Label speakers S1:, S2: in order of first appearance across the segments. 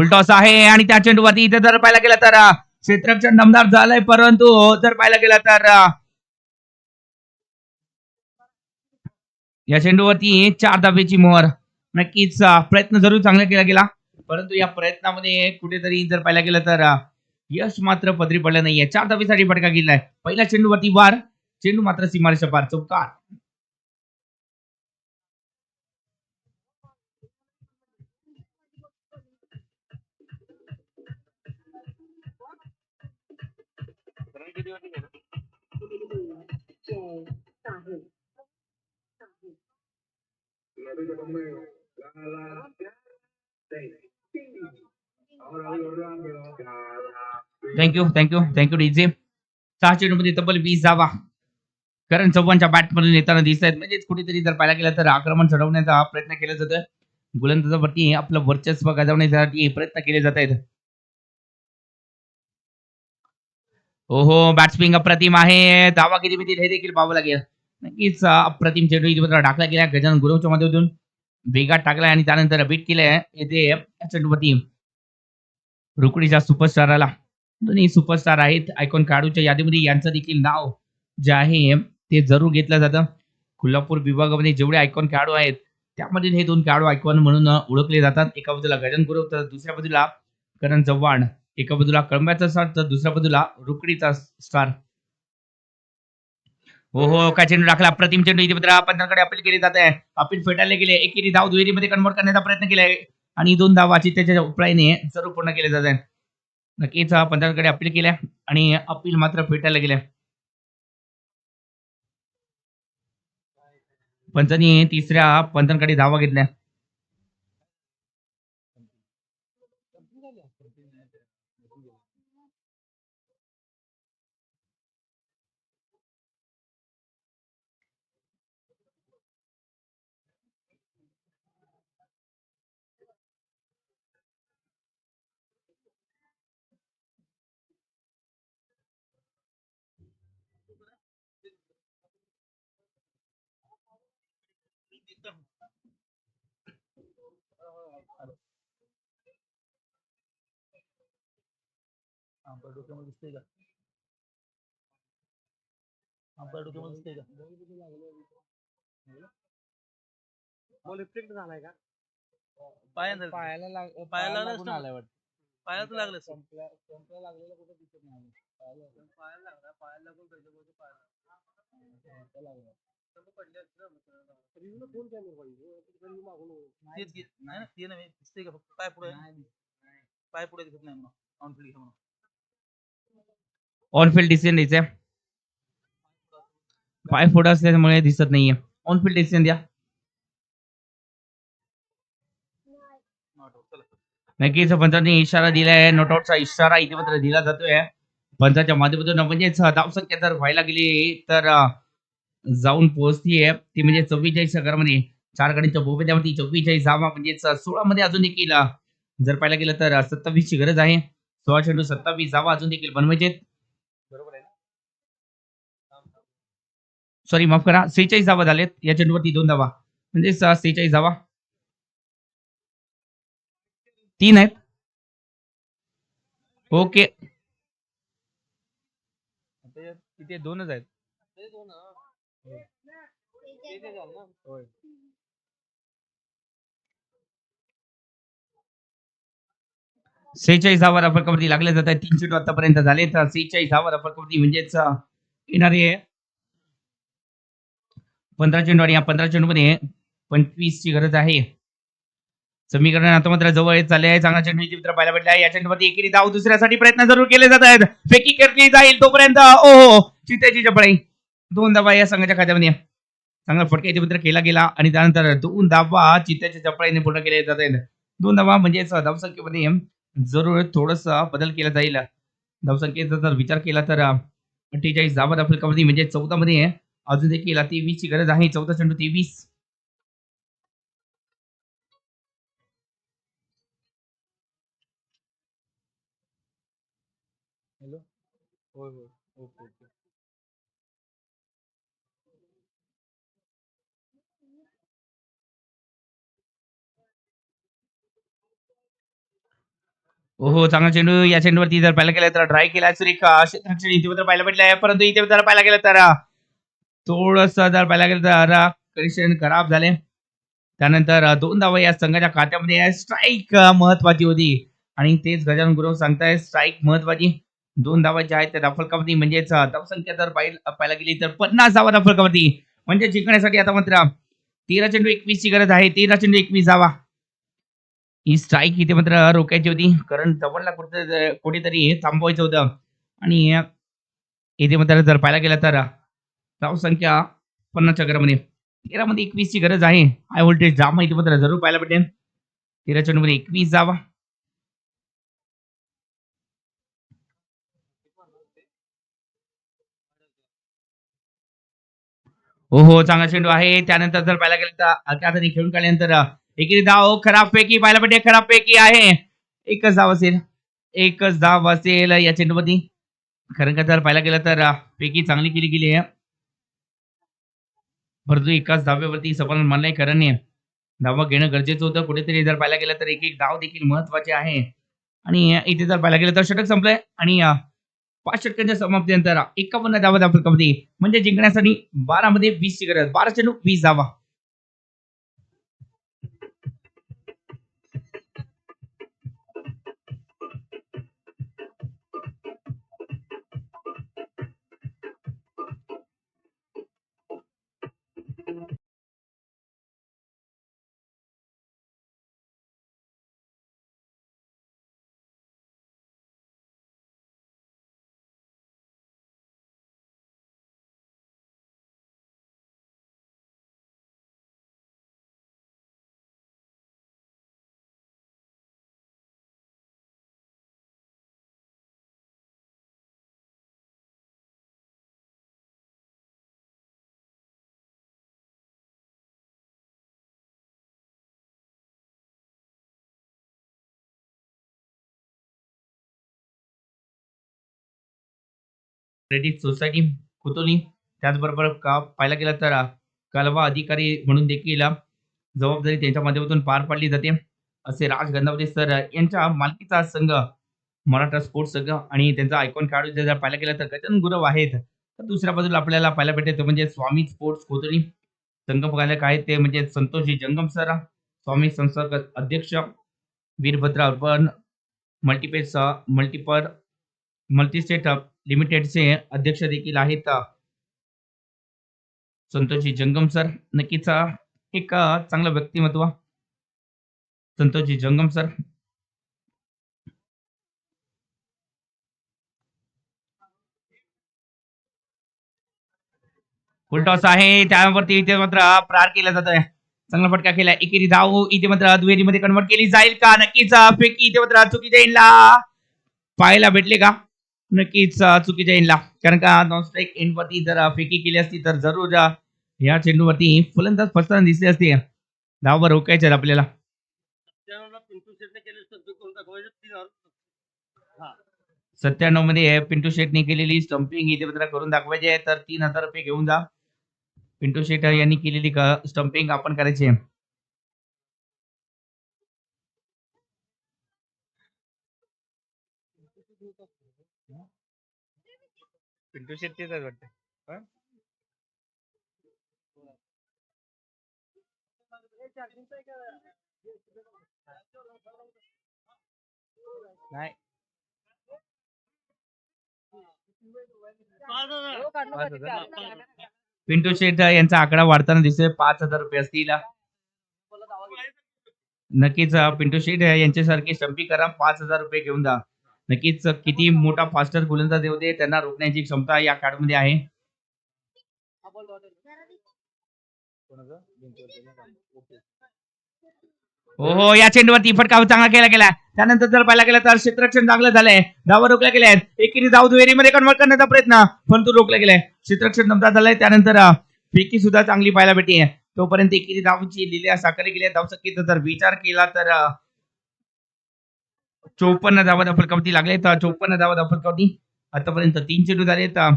S1: Full toss आहे आणि त्या चेंडूवरती इथे जर पाहायला गेलं तर क्षेत्रक्षण दमदार झालंय परंतु जर पाहायला गेलं तर या चेंडूवरती चार दाब्याची मोहर. नक्कीच प्रयत्न जरूर चांगला केला गेला. परंतु या प्रयत्नामध्ये कुठेतरी जर पाहायला गेलं तर यश मात्र पदरी पडलं नाहीये. चार धाब्यासाठी फटका गेलाय. पहिल्या चेंडूवरती वार. चेंडू मात्र सीमारेषा पार. चौकार. थँक्यू थँक्यू थँक्यू डीजे सहा चेंडूमध्ये तब्बल वीस जावा. करण चव्हाणच्या बॅटमधून येताना दिसत आहेत म्हणजेच कुठेतरी जर पाहायला गेलं तर आक्रमण चढवण्याचा प्रयत्न केला जातो गोलंदाजावरती आपलं वर्चस्व गाजवण्यासाठी प्रयत्न केले जात आहेत ओहो बॅट्सपिंग अप्रतिम आहे. धावा किती मिळतील हे देखील पाहावं लागेल. नक्कीच अप्रतिम चेंडू इथे टाकला गेला. गजानन गुरुच्या माध्यमातून वेगात टाकलाय आणि त्यानंतर बीट केलंय येथे या चेंडूवरती रुकडीच्या सुपरस्टाराला दोन्ही सुपरस्टार आहेत. आयकॉन काढूच्या यादीमध्ये यांचं देखील नाव जे आहे ते जरूर घेतलं जातं. कोल्हापूर विभागामध्ये जेवढे आयकॉन खेळाडू आहेत त्यामधील हे दोन खेळाडू आयकॉन म्हणून ओळखले जातात. एका बाजूला गजान गुरव तर दुसऱ्या बाजूला करण चव्हाण. एका बाजूला कळंब्याचा स्टार तर दुसऱ्या बाजूला रुकडीचा स्टार हो हो काय चेंडू टाकला प्रतिम चेंडू इथे मित्र पंचांकडे अपील केली जात. आहे अपील फेटाळले गेले. एकेरी धाव दुहेरीमध्ये कन्वर्ट करण्याचा प्रयत्न केला आहे आणि दोन धावा त्याच्या उपायाने सर्व पूर्ण केले जात. आहे नक्कीच पंचांकडे अपील केल्या. आणि अपील मात्र फेटाळले गेले. पंचांनी तिसऱ्या पंचांकडे धावा घेतल्या.
S2: आंबा डोक्यामध्ये दिसतंय का? आंबा डोक्यामध्ये दिसतंय का?
S3: बॉल झालाय का?
S2: पायानं
S3: पायाला लाग
S2: पायाला लागलं
S3: वाटतं.
S2: पायात लागलं असेल.
S3: संपल्या संपल्या लागलेलं कुठं दिसत नाही. पायाला
S2: पायाला लागला. पायाला लागून पाहिजे पायाला.
S3: लागलं. फोन केला पाहिजे रिव्ह्यू मागून नाही
S2: तेच घे. नाही ना ते नव्हे. दिसतंय का फक्त? पाय पुढे.
S3: नाही.
S2: पाय पुढे दिसत नाही म्हणून. ऑन फील्ड घ्या म्हणून.
S1: ऑन फील्ड डिसिजन द्यायचंय पाय फोडा असल्यामुळे दिसत नाहीये. ऑन फील्ड डिसिजन द्या. नक्कीच पंचांनी इशारा दिलाय. नॉटआउटचा इशारा इथे मात्र दिला जातोय. पंचाच्या माध्यमातून म्हणजेच धावसंख्या जर व्हायला गेली तर जाऊन पोहोचतीये. ती म्हणजे चव्वेचाळीसमध्ये चार गाडीच्या बोबेद्यावरती चव्वेचाळीस धावा म्हणजेच सोळा मध्ये अजून देखील जर पाहायला गेलं तर सत्तावीस ची गरज आहे. सोळा चेंडू सत्तावीस धावा अजून देखील बनवायचे
S2: बरोबर आहे ना?
S1: सॉरी माफ करा. सेहेचाळीस धावा झालेत. या चेंडूवरती दोन धावा म्हणजे सेहेचाळीस धावा तीन आहेत. ओके?
S3: दोनच आहेत. होय.
S1: सेहेचाळीस धावा रफरकवरती लागले जात आहे तीन चेंडू आतापर्यंत झाले तर सेहेचाळीस धावा रफरकवरती म्हणजेच येणारे पंधरा चेंडू आणि या पंधरा चेंडू मध्ये पंचवीस ची गरज आहे. समीकरण आता मात्र जवळ येत चालले आहे. चांगला चेंडू इथे मित्र पाहायला भेटला आहे. या चेंडूमध्ये एकेरी धाव दुसऱ्यासाठी प्रयत्न जरूर केले जात आहेत फेकी केली जाईल तोपर्यंत. ओ हो, हो. चित्याची चपळाई. दोन धावा या संघाच्या खात्यामध्ये. चांगला फटका इथे केला गेला आणि त्यानंतर दोन धावा चित्त्याच्या चपळाईने पूर्ण केले जात आहेत. दोन धावा म्हणजे धावसंख्येमध्ये जरूर थोडासा बदल केला जाईल. धावसंख्येचा जर विचार केला तर अठ्ठेचाळीस धावा आफ्रिकामध्ये म्हणजे चौदा मध्ये अजून देखील तेवीस ची गरज आहे. चौदा चेंडू तेवीस
S3: हॅलो? होय होय. ओके.
S1: हो चांगला चेंडू. या चेंडूवरती जर पाहायला गेलं तर ड्राय केला सुरेख क्षेत्ररक्षण इथे मात्र पाहायला भेटलं आहे. परंतु इथे जर पाहायला गेलं तर थोडस जर पाहायला गेलं तर कंडिशन खराब झाले. त्यानंतर दोन धावा या संघाच्या खात्यामध्ये स्ट्राईक महत्वाची होती. आणि तेच गजानन गुरव सांगताय स्ट्राईक महत्वाची. दोन धावा ज्या आहेत त्या धाफलकावरती म्हणजेच धावसंख्या जर पाहिल- पाहायला गेली तर पन्नास धावा धाफलकावरती म्हणजे जिंकण्यासाठी आता मात्र तेरा चेंडू एकवीस ची गरज आहे. तेरा चेंडू एकवीस धावा. ही स्ट्राईक इथे मात्र रोखायची होती. कारण धवनला कुठे कुठेतरी थांबवायचं होतं. आणि इथे मात्र जर पाहायला गेलं तर धावसंख्या पन्नासच्या घरामध्ये. तेरामध्ये एकवीसची गरज आहे. हाय व्होल्टेज जाम इथे मात्र जरूर पाहायला भेटेल. तेरा चेंडूमध्ये एकवीस जावा. हो हो चांगला चेंडू आहे. त्यानंतर जर पाहायला गेलं तर अख्या खेळून काढल्यानंतर एकेरी धाव खराब पैकी पाहायला भेटेल खराब पैकी आहे. एकच धाव असेल एकच धाव असेल. या चेंडूमध्ये खरं का जर पाहायला गेलं तर पैकी चांगली केली गेली आहे. परंतु एकाच धाव्यावरती सफल मानलाय कारण. धावा घेणं गरजेचं होतं. कुठेतरी जर पाहायला गेलं तर एक एक धाव देखील महत्त्वाचे आहे. आणि इथे जर पाहायला गेलं तर षटक संपलंय. आणि पाच षटकांच्या समाप्तीनंतर एकावन्न धावा धावत कबड्डी म्हणजे जिंकण्यासाठी बारा मध्ये वीस ची गरज. बारा चेंडू वीस धावा. क्रेडिट सोसायटी कुतोली त्याचबरोबर का पाहायला गेलं तर कलवा अधिकारी म्हणून देखील जबाबदारी त्यांच्या माध्यमातून पार पाडली जाते. असे राज गंधावते सर. यांच्या मालकीचा संघ मराठा स्पोर्ट्स संघ आणि त्यांचा आयकॉन खेळाडू जर पाहायला गेलं तर गजन गुरव आहेत. तर दुसऱ्या बाजूला आपल्याला पाहायला भेटेल म्हणजे ते म्हणजे स्वामी स्पोर्ट्स कोतळी संघ बघायला आहेत ते म्हणजे संतोषजी जंगम सर. स्वामी संसर्ग अध्यक्ष वीरभद्र अर्बन मल्टीपेस मल्टीपर मल्टीस्टेट लिमिटेडचे uh, अध्यक्ष देखील आहेत uh, संतोषी जंगम सर नक्कीच uh, एक चांगलं व्यक्तिमत्व. संतोषी जंगम सर. फुलटॉस आहे त्यावरती इथे मात्र प्रार केला जातोय. चांगला फटका केला एकेरी धाव इथे मात्र दुहेरीमध्ये कन्वर्ट केली जाईल का? नक्कीच अ, फेकी इथे मात्र चुकी जाईल पाहायला भेटले का? नक्कीच चुकीच्या इनला. कारण का नॉन स्ट्राईक एंड वरती जर फेकी केली असती तर जरूर या चेंडूवरती फलंदाज फसताना दिसले असते. धाववर रोखायचे आपल्याला. सत्त्याण्णवमध्ये पिंटू शेटने केलेली स्टंपिंग इथे मात्र करून दाखवायची आहे. तर तीन हजार रुपये घेऊन जा. पिंटू शेट यांनी केलेली स्टंपिंग आपण करायची आहे.
S3: पिंटू शेट्टीच आहे वाटतं. नाही.
S1: पिंटू शेठ यांचा आकडा वाढताना दिसतोय. पाच हजार रुपये असतील. नक्कीच पिंटू शेठ यांच्यासारखी स्टंपिंग करा पाच हजार रुपये घेऊन जा. नक्कीच किती मोठा फास्टर गोलंदाज येऊ दे त्यांना रोखण्याची क्षमता या कार्डमध्ये आहे. हो हो. या चेंडूवरती फटका चांगला केला गेला. त्यानंतर जर पाहायला गेला तर क्षेत्ररक्षण चांगलं झालंय. धावा रोखल्या गेल्या आहेत. एकेरी धाव दुहेरीमध्ये कन्वर्ट करण्याचा प्रयत्न पण रोखला गेलाय. क्षेत्ररक्षण दमदार झालंय. त्यानंतर फेकी सुद्धा चांगली पाहायला भेटी तोपर्यंत एकेरी धावची लिहिल्या साकारली गेल्या धावसंख्येचा जर विचार केला तर चोपन्न धावा दफलकावती लागले तर चोपन्न धावा दफलकावती आतापर्यंत तीन चेंडू झालेत अ,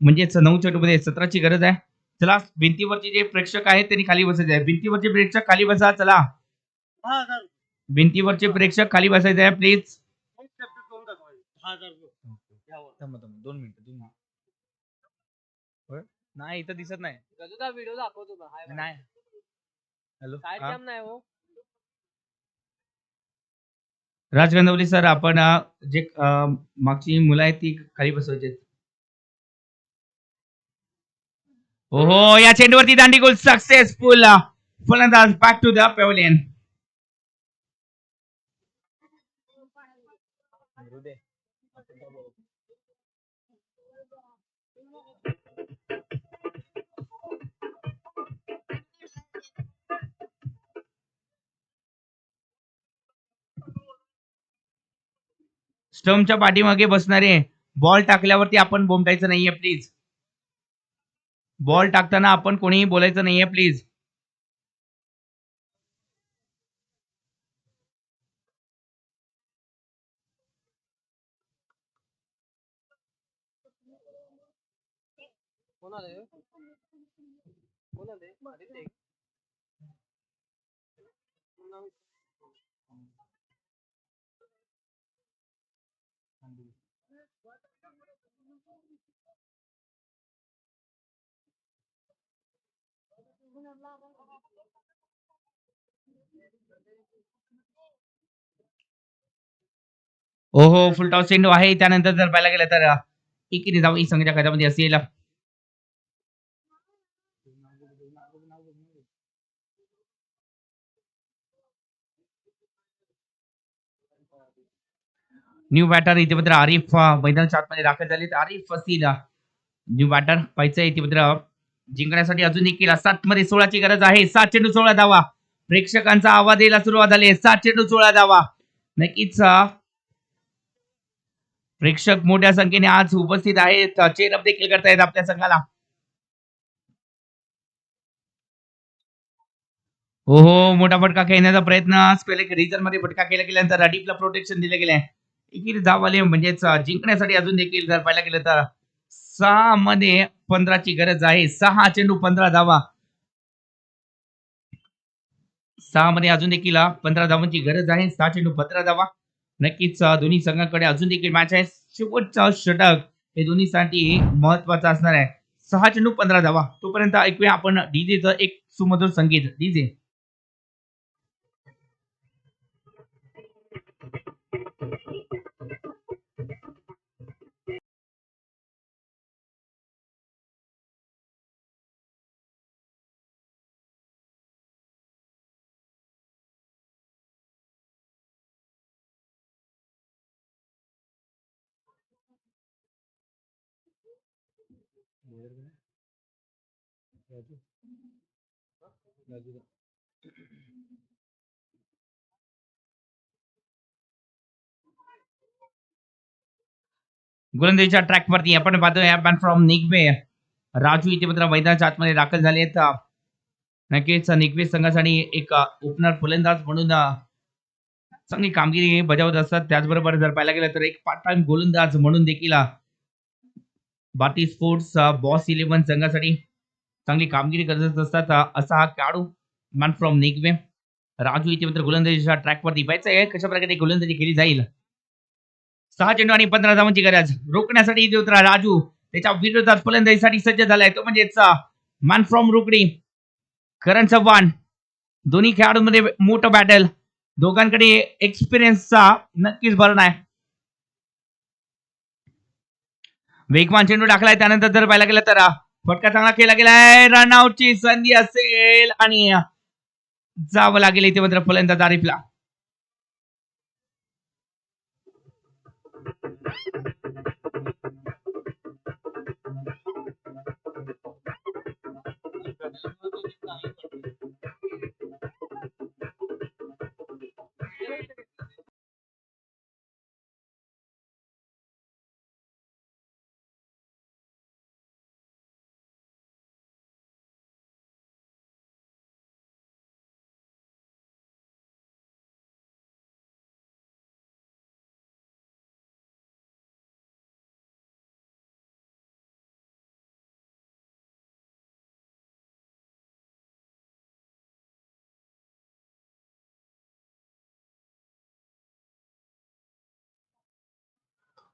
S1: म्हणजेच नऊ चेंडू मध्ये सतराची गरज आहे. चला भिंतीवरचे जे प्रेक्षक आहेत त्यांनी खाली बसायचे आहे. भिंतीवरचे प्रेक्षक खाली बसा चला. भिंतीवरचे प्रेक्षक खाली बसायचे आहे प्लीज
S3: दोन मिनिटं? नाही इथं दिसत नाही.
S4: व्हिडिओ दाखवतो.
S3: नाही. हॅलो
S4: काय? काम नाही
S1: राज गंधवली सर आपण जे मागची मुलं आहेत ती खाली बसवायची हो या चेंडूवरती दांडी गोल सक्सेसफुल फलंदाज बॅक टू द पेवलियन स्टम्पच्या पाठीमागे बसणारे बॉल टाकल्यावरती आपण बोमटायचं नाहीये प्लीज बॉल टाकताना आपण कोणीही बोलायचं नाहीये प्लीज
S4: कोण आले कोण आले आदित्य आहे का? नाव-
S1: ओहो फुल टॉस चेंडू आहे. त्यानंतर जर पाहायला गेलं तर एकीने जाऊ संघाच्या खात्यामध्ये असेल. न्यू बॅटर इथे मात्र आरिफ अ, मैदानाच्या आतमध्ये दाखल झाले आरिफ असील न्यू बॅटर पाहिजे इथे मात्र जिंकण्यासाठी अजून देखील सात मध्ये सोळाची गरज आहे. सात चेंडू सोळा धावा. प्रेक्षकांचा आवाज यायला सुरुवात झाली. सात चेंडू सोळा धावा. नक्कीच प्रेक्षक मोठ्या संख्येने आज उपस्थित आहेत. चेअरअप देखील करतायत आपल्या संघाला. हो हो मोठा फटका खेळण्याचा प्रयत्न. स्पेलिंग रिझनमध्ये फटका केला गेल्यानंतर अडीपला प्रोटेक्शन दिलं गेलंय. एकीने धावले म्हणजेच जिंकण्यासाठी अजून देखील जर पाहायला गेलं तर सहा मध्ये पंधराची गरज आहे. सहा चेंडू पंधरा धावा. सहा मध्ये अजून देखील पंधरा धावांची गरज आहे. सहा चेंडू पंधरा धावा. नक्कीच दोन्ही संघाकडे अजून देखील मॅच आहे. शेवटचा षटक हे दोन्हीसाठी महत्त्वाचा असणार आहे. सहा चेंडू पंधरा धावा. तोपर्यंत ऐकूया आपण डीजेचं एक सुमधुर संगीत. डीजे.
S3: राजू. राजू
S1: गोलंदाजीच्या ट्रॅक वरती आपण पाहतोय मॅन फ्रॉम निगवे राजू इथे मात्र मैदानाच्या आतमध्ये दाखल झाले आहेत. नक्कीच निगवे संघासाठी एक ओपनर फलंदाज म्हणून चांगली कामगिरी बजावत असतात. त्याचबरोबर जर पाहायला गेलं तर एक पार्ट टाइम गोलंदाज म्हणून देखील भारती स्पोर्ट्स बॉस इलेव्हन संघासाठी चांगली कामगिरी करत असतात. असा हा खेळाडू मॅन फ्रॉम निगवे राजू इथे मात्र गोलंदाजीच्या ट्रॅकवरती पाहायचं आहे. कशा प्रकारे गोलंदाजी केली जाईल? सहा चेंडू आणि पंधरा धावांची गरज. रोखण्यासाठी इथे उतरा राजू त्याच्या विरोधात फलंदाजीसाठी सज्ज झालाय. तो म्हणजेच मॅन फ्रॉम रुकडी करण चव्हाण. दोन्ही खेळाडूंमध्ये मोठं बॅटल दोघांकडे एक्सपिरियन्सचा नक्कीच भरण आहे वेगवान चेंडू टाकलाय त्यानंतर जर पाहायला गेलं तर फटका चांगला केला गेलाय. रनआउटची संधी असेल आणि जावं लागेल इथे मात्र फलंदाज आरिफला.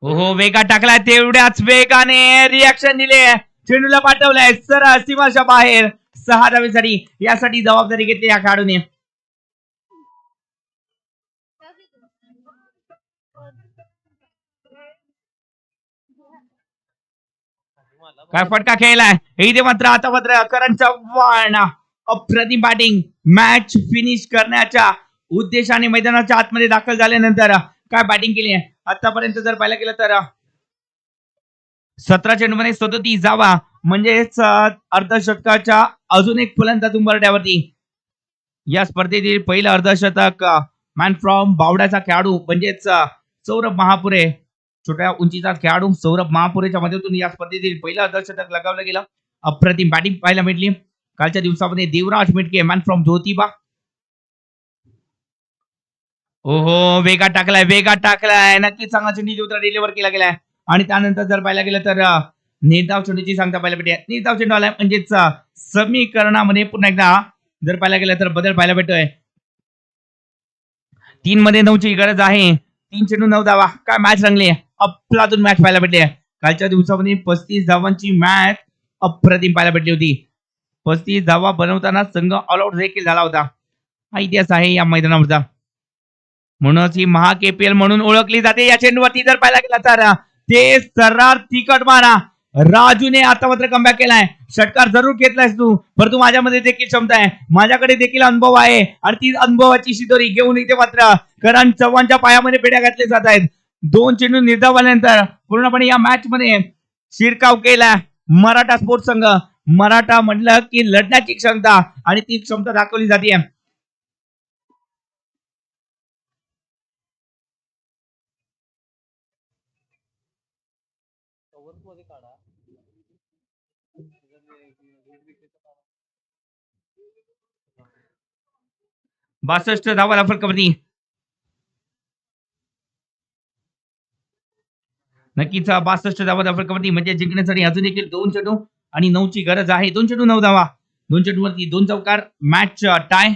S1: हो, ओहो वेगात टाकलाय तेवढ्याच वेगाने रिॲक्शन दिले. चेंडूला पाठवलाय सर सीमाच्या बाहेर. सहा धावेसाठी यासाठी जबाबदारी घेतली या खेळाडूने. काय फटका खेळलाय? इथे मात्र आता मात्र करण चव्हाण अप्रतिम बॅटिंग मॅच फिनिश करण्याच्या उद्देशाने मैदानाच्या आतमध्ये दाखल झाल्यानंतर काय बॅटिंग केली आहे? आतापर्यंत जर पाहायला गेलं तर सतरा चेंडूमध्ये सदोतीस जावा. म्हणजेच अर्धशतकाच्या अजून एक फलंदाज उंबरट्यावरती या स्पर्धेतील पहिलं अर्धशतक मॅन फ्रॉम बावड्याचा खेळाडू म्हणजेच सौरभ महापुरे. छोट्या उंचीचा खेळाडू सौरभ महापुरेच्या मदतीतून या स्पर्धेतील पहिलं अर्धशतक लगावलं गेलं. अप्रतिम बॅटिंग पाहायला मिळली. कालच्या दिवसामध्ये देवराज मिटके मॅन फ्रॉम ज्योतिबा ओहो वेगा टाकलाय वेगात टाकलाय. नक्कीच चांगला चेंडू उतरा डिलिव्हर केला गेलाय. आणि त्यानंतर जर पाहायला गेलं तर नेताव निर्धाव चेंडूची सांगता पाहायला भेटते नेताव चेंडू आलाय म्हणजेच समीकरणामध्ये पुन्हा एकदा जर पाहायला गेलं तर बदल पाहायला भेटतोय. तीन मध्ये नऊची गरज आहे. तीन चेंडू नऊ धावा. काय मॅच रंगली अफलातून मॅच पाहायला भेटली कालच्या दिवसामध्ये पस्तीस धावांची मॅच अप्रतिम पाहायला भेटली होती. पस्तीस धावा बनवताना संघ ऑल आउट देखील झाला होता. हा इतिहास आहे या मैदानावरचा. म्हणूनच ही महा केपीएल म्हणून ओळखली जाते. या चेंडूवरती जर पाहायला गेला तर ते सर्रार तिकट मारा. राजूने आता मात्र कमबॅक केलाय. षटकार जरूर घेतलायस तू. परंतु माझ्यामध्ये देखील क्षमता आहे. माझ्याकडे देखील अनुभव आहे. आणि ती अनुभवाची शिदोरी घेऊन इथे मात्र करण चव्हाणच्या पायामध्ये पेड्या घातले जात आहेत. दोन चेंडू निर्धाव आल्यानंतर पूर्णपणे या मॅच मध्ये शिरकाव केला. मराठा स्पोर्ट्स संघ. मराठा म्हटलं की लढण्याची क्षमता आणि ती क्षमता दाखवली जाते
S4: कव्हरमध्ये काढा जर हे- हे wicket चं काढा.
S1: बासष्ट धावा फलकावरती नक्कीच बासष्ट धावा फलकावरती म्हणजे जिंकण्यासाठी अजून देखील दोन चेंडू आणि नऊची गरज आहे. दोन चेंडू नऊ धावा. दोन चेंडूवरती दोन चौकार मॅच टाय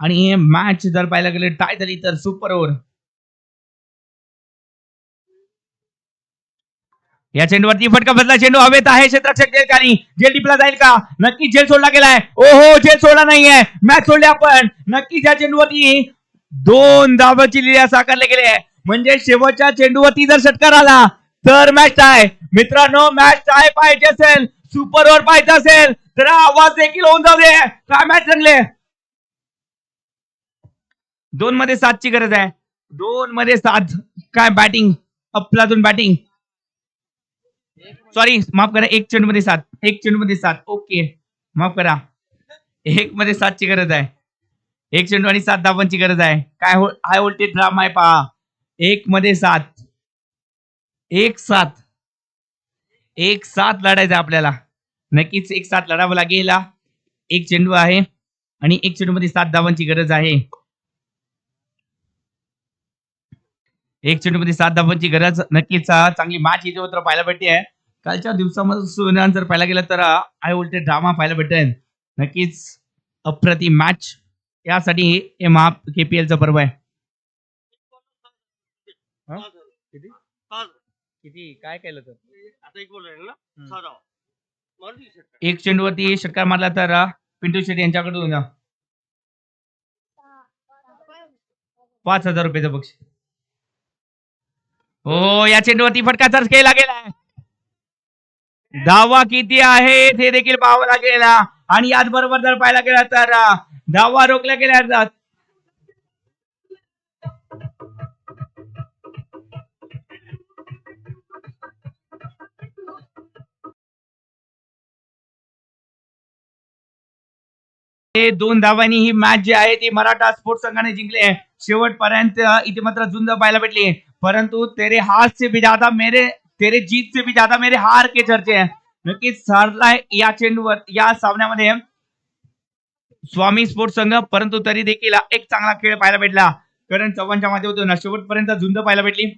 S1: आणि मॅच जर पाहायला गेले टाय झाली तर सुपर ओव्हर या चेंडूवरती फटका बदला चेंडू हवेत आहे क्षेत्रक्षक जेलकानी जेल टिपला जाईल का? नक्की जेल सोडला गेलाय. ओहो जेल सोडला नाहीये. मॅच सोडली आपण. नक्कीच या चेंडूवरती दोन धावाची लिया गेली गेले म्हणजे शेवटच्या चेंडूवरती जर षटकार आला तर मॅच टाय मित्रांनो मॅच टाय पाहिजे असेल सुपर ओव्हर पाहिजे असेल तर आवाज देखील होऊन जाऊ दे. काय मॅच रंगले? दोन मध्ये सातची गरज आहे. दोन मध्ये सात. काय बॅटिंग अफलातून बॅटिंग सॉरी माफ करा एक चेंडू मध्ये सात. एक चेंडू मध्ये सात. ओके माफ करा. एक मध्ये सातची गरज आहे. एक चेंडू आणि सात धावांची गरज आहे. काय हो हाय व्होल्टेज ड्रामा आहे पहा. एक मध्ये सात. एक सात. एक सात लढायचं आहे आपल्याला. नक्कीच एक सात लढावं लागेल. एक चेंडू आहे आणि एक चेंडू मध्ये सात धावांची गरज आहे. एक चेंडू मध्ये सात धावांची गरज नक्कीच चांगली मॅच इथे होतं पाहायला भेटते आहे. कालच्या दिवसामध्ये जर पाहायला गेलं तर आय व्होल्टेज ड्रामा पाहायला भेटतोय नक्कीच अप्रतिम मॅच यासाठी हे महा केपीएलचं पर्व आहे.
S3: किती?
S2: सहा धावा.
S3: किती? काय केलं तर?
S2: आता एक बॉल.
S1: एक चेंडूवरती षटकार मारला तर पिंटू शेट्टी यांच्याकडून पाच हजार रुपयाचं बक्षीस. हो या चेंडूवरती फटका चार्ज केला गेला. धावा किती आहे हे देखील पाहावं लागेल. आणि याच बरोबर जर पाहायला गेला तर धावा रोखल्या गेल्या जातात दोन धावांनी ही मॅच जी आहे ती मराठा स्पोर्ट्स संघाने जिंकली आहे. शेवटपर्यंत इथे मात्र झुंज पाहायला भेटली. परंतु तेरे हार से भी ज्यादा मेरे तेरे जीत से भी ज्यादा मेरे हार के चर्चे आहे नक्कीच हरलाय या चेंडूवर या सामन्यामध्ये स्वामी स्पोर्ट्स संघ परंतु तरी देखील एक चांगला खेळ पाहायला भेटला. कारण चव्हाणच्या माध्यमातून शेवटपर्यंत झुंज पाहायला भेटली.